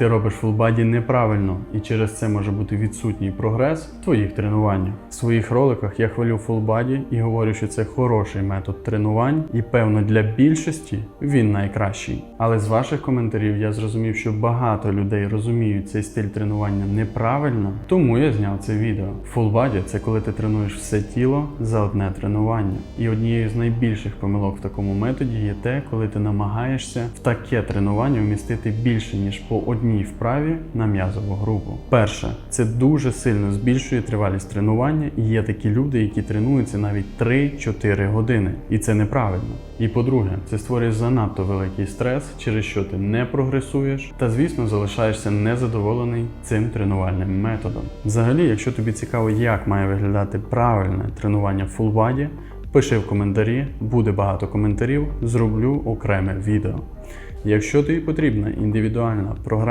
Ти робиш фулбаді неправильно, і через це може бути відсутній прогрес в твоїх тренуваннях. В своїх роликах я хвалю фулбаді і говорю, що це хороший метод тренувань, і певно для більшості він найкращий. Але з ваших коментарів я зрозумів, що багато людей розуміють цей стиль тренування неправильно, тому я зняв це відео. Фулбаді це коли ти тренуєш все тіло за одне тренування. І однією з найбільших помилок в такому методі є те, коли ти намагаєшся в таке тренування вмістити більше ніж по одній вправі на м'язову групу. Перше, це дуже сильно збільшує тривалість тренування, і є такі люди, які тренуються навіть 3-4 години, і це неправильно. І по-друге, це створює занадто великий стрес, через що ти не прогресуєш, та звісно залишаєшся незадоволений цим тренувальним методом. Взагалі, якщо тобі цікаво, як має виглядати правильне тренування в фулбаді, пиши в коментарі, буде багато коментарів, зроблю окреме відео. Якщо тобі потрібна індивідуальна програма,